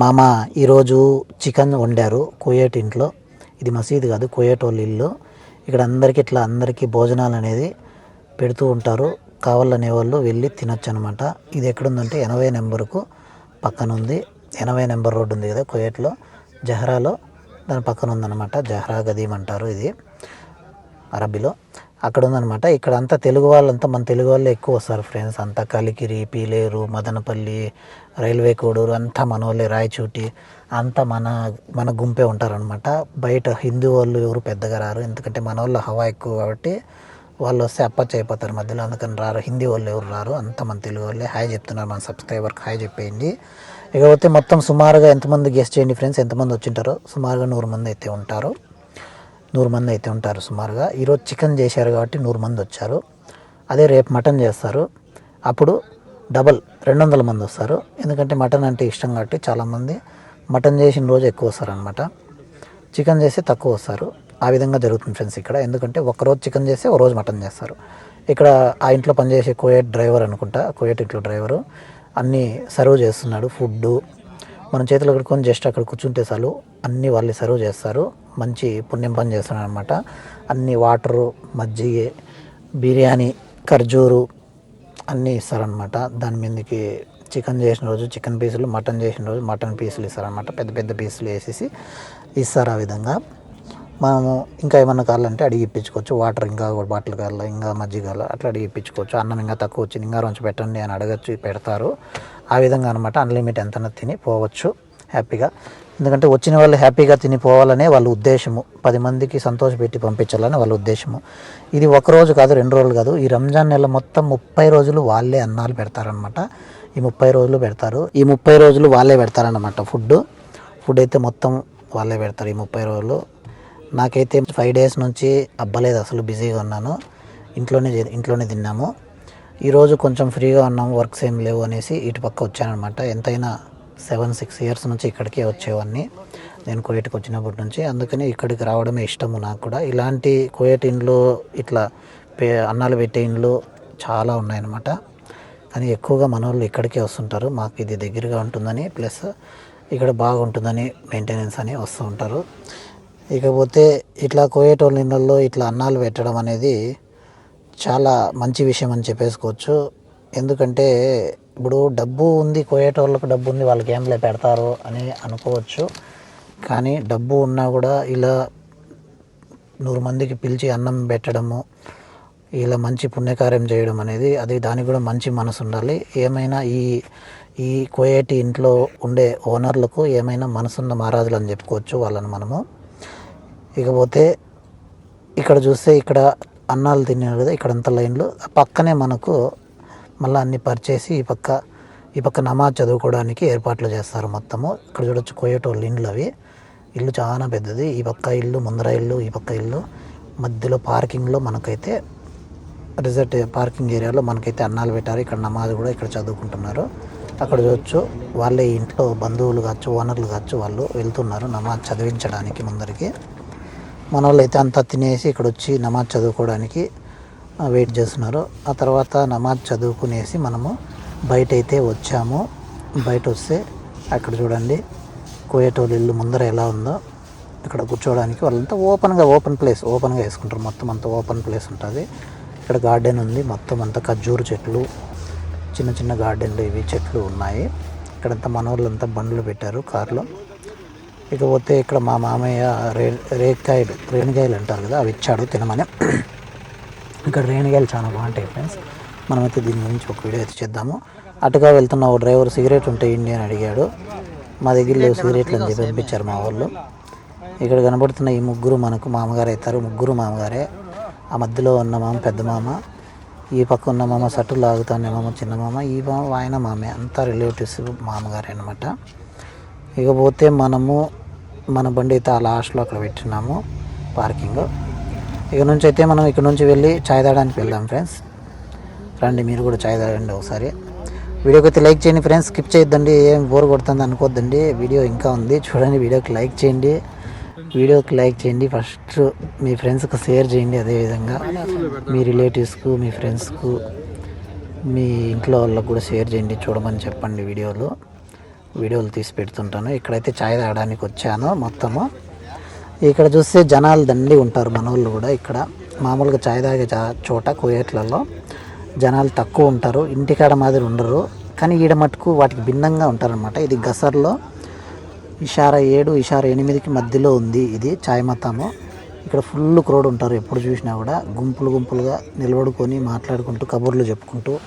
మామ ఈరోజు చికెన్ వండారు కుయేట్ ఇంట్లో. ఇది మసీదు కాదు కుయేట్ వాళ్ళ ఇల్లు. ఇక్కడ అందరికీ ఇట్లా అందరికీ భోజనాలు అనేది పెడుతూ ఉంటారు. కావాలనే వాళ్ళు వెళ్ళి తినొచ్చు అనమాట ఇది ఎక్కడుందంటే ఎనభై నెంబర్కు పక్కన ఉంది. ఎనభై నెంబర్ రోడ్డు ఉంది కదా కుయేట్లో జహ్రాలో దాని పక్కన ఉందన్నమాట. జహ్రా గదీమ్ అంటారు ఇది అరబీలో అక్కడ ఉందన్నమాట ఇక్కడ అంతా తెలుగు వాళ్ళంతా మన తెలుగు వాళ్ళే ఎక్కువ వస్తారు ఫ్రెండ్స్ అంతా కలికిరి పీలేరు మదనపల్లి రైల్వే కోడూరు అంతా మన వాళ్ళే రాయచూటి అంతా మన మన గుంపే ఉంటారనమాట బయట హిందూ వాళ్ళు ఎవరు పెద్దగా రారు. ఎందుకంటే మన వాళ్ళు హవా ఎక్కువ కాబట్టి వాళ్ళు వస్తే అప్పచ్చ అయిపోతారు మధ్యలో. అందుకని రారు. హిందీ వాళ్ళు ఎవరు రారు. అంతా మన తెలుగు వాళ్ళే. హాయ్ చెప్తున్నారు మన సబ్స్క్రైబర్కి హాయ్ చెప్పేయండి. ఇకపోతే మొత్తం సుమారుగా ఎంతమంది గెస్ట్ చేయండి ఫ్రెండ్స్ ఎంతమంది వచ్చింటారో? సుమారుగా నూరు మంది అయితే ఉంటారు. నూరు మంది అయితే ఉంటారు సుమారుగా. ఈరోజు చికెన్ చేశారు కాబట్టి నూరు మంది వచ్చారు. అదే రేపు మటన్ చేస్తారు. అప్పుడు డబల్ రెండు వందల మంది వస్తారు. ఎందుకంటే మటన్ అంటే ఇష్టం కాబట్టి చాలామంది మటన్ చేసిన రోజు ఎక్కువ వస్తారు అనమాట చికెన్ చేస్తే తక్కువ వస్తారు. ఆ విధంగా జరుగుతుంది ఫ్రెండ్స్ ఇక్కడ. ఎందుకంటే ఒకరోజు చికెన్ చేస్తే ఒక రోజు మటన్ చేస్తారు. ఇక్కడ ఆ ఇంట్లో పనిచేసే కోయట్ డ్రైవర్ అనుకుంటా. కోయట్ ఇంట్లో డ్రైవరు. అన్నీ సర్వ్ చేస్తున్నాడు. ఫుడ్డు మన చేతులు కడుక్కొని జస్ట్ అక్కడ కూర్చుంటే చాలు. అన్నీ వాళ్ళే సర్వ్ చేస్తారు. మంచి పుణ్యం పని చేస్తున్నారు అనమాట అన్ని వాటరు మజ్జిగ బిర్యానీ ఖర్జూరు అన్నీ ఇస్తారనమాట దాని మీదకి చికెన్ చేసిన రోజు చికెన్ పీసులు మటన్ చేసిన రోజు మటన్ పీసులు ఇస్తారనమాట పెద్ద పెద్ద పీసులు వేసేసి ఇస్తారు ఆ విధంగా. మనము ఇంకా ఏమన్నా కావాలంటే అడిగి ఇప్పించుకోవచ్చు. వాటర్ ఇంకా బాటిల్ కావాలా ఇంకా మజ్జిగ కావాలా అట్లా అడిగి ఇప్పించుకోవచ్చు. అన్నం ఇంకా తక్కువ వచ్చింది ఇంకా కొంచెం పెట్టండి అని అడగచ్చు పెడతారు. ఆ విధంగా అనమాట అన్లిమిట్ ఎంత తిని పోవచ్చు హ్యాపీగా. ఎందుకంటే వచ్చిన వాళ్ళు హ్యాపీగా తిని పోవాలనే వాళ్ళ ఉద్దేశము. పది మందికి సంతోషపెట్టి పంపించాలని వాళ్ళ ఉద్దేశము. ఇది ఒక రోజు కాదు రెండు రోజులు కాదు. ఈ రంజాన్ నెల మొత్తం ముప్పై రోజులు వాళ్ళే అన్నాలు పెడతారనమాట ఈ ముప్పై రోజులు పెడతారు. ఈ ముప్పై రోజులు వాళ్ళే పెడతారనమాట ఫుడ్ ఫుడ్ అయితే మొత్తం వాళ్ళే పెడతారు ఈ ముప్పై రోజులు. నాకైతే ఫైవ్ డేస్ నుంచి అబ్బలేదు అసలు బిజీగా ఉన్నాను. ఇంట్లోనే ఇంట్లోనే తిన్నాము. ఈరోజు కొంచెం ఫ్రీగా ఉన్నాం వర్క్స్ ఏం లేవు అనేసి ఇటు పక్క వచ్చానమాట ఎంతైనా సెవెన్ సిక్స్ ఇయర్స్ నుంచి ఇక్కడికే వచ్చేవాడిని నేను కోయేట్కి వచ్చినప్పటి నుంచి. అందుకని ఇక్కడికి రావడమే ఇష్టము నాకు కూడా. ఇలాంటి కోయేట్ ఇండ్లు ఇట్లా పే అన్నాలు పెట్టే ఇండ్లు చాలా ఉన్నాయన్నమాట. కానీ ఎక్కువగా మన వాళ్ళు ఇక్కడికే వస్తుంటారు. మాకు ఇది దగ్గరగా ఉంటుందని ప్లస్ ఇక్కడ బాగుంటుందని మెయింటెనెన్స్ అని వస్తూ ఉంటారు. ఇకపోతే ఇట్లా కోయేటోళ్ళ ఇళ్ళల్లో ఇట్లా అన్నాలు పెట్టడం అనేది చాలా మంచి విషయం అని చెప్పేసుకోవచ్చు. ఎందుకంటే ఇప్పుడు డబ్బు ఉంది కోయేటోళ్ళకు డబ్బు ఉంది వాళ్ళకి ఏంలే పెడతారు అని అనుకోవచ్చు. కానీ డబ్బు ఉన్నా కూడా ఇలా నూరు మందికి పిలిచి అన్నం పెట్టడము ఇలా మంచి పుణ్యకార్యం చేయడం అనేది అది దానికి కూడా మంచి మనసు ఉండాలి. ఏమైనా ఈ ఈ కోయేటి ఇంట్లో ఉండే ఓనర్లకు ఏమైనా మనసున్న మహారాజులు అని చెప్పుకోవచ్చు వాళ్ళని మనము. ఇకపోతే ఇక్కడ చూస్తే ఇక్కడ అన్నాలు తిన్నారు కదా ఇక్కడ అంత లైన్లు. ఆ పక్కనే మనకు మళ్ళీ అన్ని పరిచేసి ఈ పక్క ఈ పక్క నమాజ్ చదువుకోవడానికి ఏర్పాట్లు చేస్తారు మొత్తము. ఇక్కడ చూడొచ్చు కోయేటోళ్ళు ఇండ్లు అవి. ఇల్లు చాలా పెద్దది. ఈ పక్క ఇల్లు ముందర ఇల్లు ఈ పక్క ఇల్లు. మధ్యలో పార్కింగ్లో మనకైతే రిజర్ట్ పార్కింగ్ ఏరియాలో మనకైతే అన్నాలు పెట్టారు. ఇక్కడ నమాజ్ కూడా ఇక్కడ చదువుకుంటున్నారు. అక్కడ చూడొచ్చు వాళ్ళే ఇంట్లో బంధువులు కావచ్చు ఓనర్లు కావచ్చు వాళ్ళు వెళ్తున్నారు నమాజ్ చదివించడానికి ముందరికి. మన వాళ్ళు అయితే అంతా తినేసి ఇక్కడ వచ్చి నమాజ్ చదువుకోవడానికి వెయిట్ చేస్తున్నారు. ఆ తర్వాత నమాజ్ చదువుకునేసి మనము బయట అయితే వచ్చాము. బయట వస్తే అక్కడ చూడండి కోయేటోళ్ళు ఇల్లు ముందర ఎలా ఉందో ఇక్కడ కూర్చోవడానికి వాళ్ళంతా ఓపెన్గా ఓపెన్ ప్లేస్ ఓపెన్గా వేసుకుంటారు. మొత్తం అంతా ఓపెన్ ప్లేస్ ఉంటుంది. ఇక్కడ గార్డెన్ ఉంది. మొత్తం అంతా ఖర్జూరు చెట్లు చిన్న చిన్న గార్డెన్లు ఇవి చెట్లు ఉన్నాయి. ఇక్కడంతా మన బండ్లు పెట్టారు కార్లో. ఇకపోతే ఇక్కడ మా మామయ్య రే రేకాయలు రేణికాయలు అంటారు కదా అవి ఇచ్చాడు తినమని. ఇక్కడ రేణికాయలు చాలా బాగుంటాయి ఫ్రెండ్స్ మనమైతే దీని గురించి ఒక వీడియో అయితే చేద్దాము. అటుగా వెళ్తున్న ఓ డ్రైవర్ సిగరెట్ ఉంటే ఇండి అని అడిగాడు. మా దగ్గర లేవు సిగరెట్లు అని చెప్పి పంపించారు మా వాళ్ళు. ఇక్కడ కనబడుతున్న ఈ ముగ్గురు మనకు మామగారు అవుతారు ముగ్గురు మామగారే. ఆ మధ్యలో ఉన్న మామ పెద్ద మామ. ఈ పక్క ఉన్న మామ సట్టు లాగుతానే మామ చిన్న మామ. ఈ మామ ఆయన మామే. అంతా రిలేటివ్స్ మామగారే అనమాట ఇకపోతే మనము మన బండి అయితే ఆ లాస్ట్లో అక్కడ పెట్టినాము పార్కింగ్. ఇక నుంచి అయితే మనం ఇక్కడ నుంచి వెళ్ళి చాయ్ తాగడానికి వెళ్దాం ఫ్రెండ్స్. రండి మీరు కూడా చాయ్ తాగండి ఒకసారి. వీడియోకి అయితే లైక్ చేయండి ఫ్రెండ్స్ స్కిప్ చేయొద్దండి ఏం బోర్ కొడుతుంది అనుకోవద్దండి వీడియో ఇంకా ఉంది చూడండి వీడియోకి లైక్ చేయండి. వీడియోకి లైక్ చేయండి ఫస్ట్ మీ ఫ్రెండ్స్కి షేర్ చేయండి అదేవిధంగా. మీ రిలేటివ్స్కు మీ ఫ్రెండ్స్కు మీ ఇంట్లో వాళ్ళకు కూడా షేర్ చేయండి చూడమని చెప్పండి వీడియోలో. వీడియోలు తీసి పెడుతుంటాను. ఇక్కడైతే ఛాయ్ తాగడానికి వచ్చాను మొత్తము. ఇక్కడ చూస్తే జనాలు దండి ఉంటారు మనోళ్ళు కూడా ఇక్కడ. మామూలుగా ఛాయ్ తాగే చా- చోట కోయేట్లలో జనాలు తక్కువ ఉంటారు. ఇంటికాడ మాదిరి ఉండరు. కానీ ఈడ మటుకు వాటికి భిన్నంగా ఉంటారనమాట ఇది గసర్లో ఇషారా ఏడు ఇషారా ఎనిమిదికి మధ్యలో ఉంది ఇది ఛాయ్ మతము. ఇక్కడ ఫుల్ క్రౌడ్ ఉంటారు ఎప్పుడు చూసినా కూడా. గుంపులు గుంపులుగా నిలబడుకొని మాట్లాడుకుంటూ కబుర్లు చెప్పుకుంటూ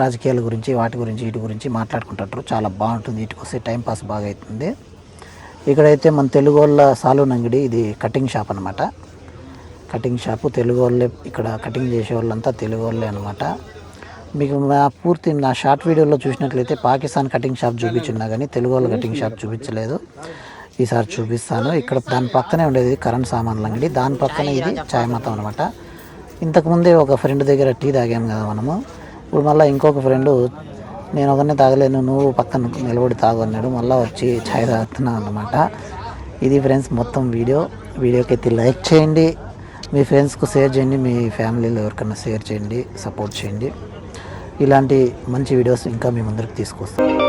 రాజకీయాల గురించి వాటి గురించి వీటి గురించి మాట్లాడుకుంటారు చాలా బాగుంటుంది. వీటికి వస్తే టైంపాస్ బాగా అవుతుంది. ఇక్కడైతే మన తెలుగు వాళ్ళ సాలూన్ అంగడి ఇది కటింగ్ షాప్ అనమాట కటింగ్ షాపు తెలుగు వాళ్ళే ఇక్కడ కటింగ్ చేసే వాళ్ళంతా తెలుగు వాళ్ళే అనమాట మీకు నా పూర్తి నా షార్ట్ వీడియోలో చూసినట్లయితే పాకిస్తాన్ కటింగ్ షాప్ చూపించున్నా కానీ తెలుగు వాళ్ళ కటింగ్ షాప్ చూపించలేదు. ఈసారి చూపిస్తాను. ఇక్కడ దాని పక్కనే ఉండేది కరెంట్ సామాన్ల అంగడి. దాని పక్కనే ఇది చాయ్ మతం అనమాట ఇంతకుముందే ఒక ఫ్రెండ్ దగ్గర టీ తాగాము కదా మనము. ఇప్పుడు మళ్ళీ ఇంకొక ఫ్రెండు నేను ఒకరిని తాగలేను నువ్వు పక్కన నిలబడి తాగు అన్నాడు. మళ్ళీ వచ్చి ఛాయ్ తాగుతున్నాను అనమాట ఇది ఫ్రెండ్స్ మొత్తం వీడియో. వీడియోకి అయితే లైక్ చేయండి. మీ ఫ్రెండ్స్కు షేర్ చేయండి. మీ ఫ్యామిలీలో ఎవరికైనా షేర్ చేయండి సపోర్ట్ చేయండి. ఇలాంటి మంచి వీడియోస్ ఇంకా మీ ముందరికి తీసుకొస్తాం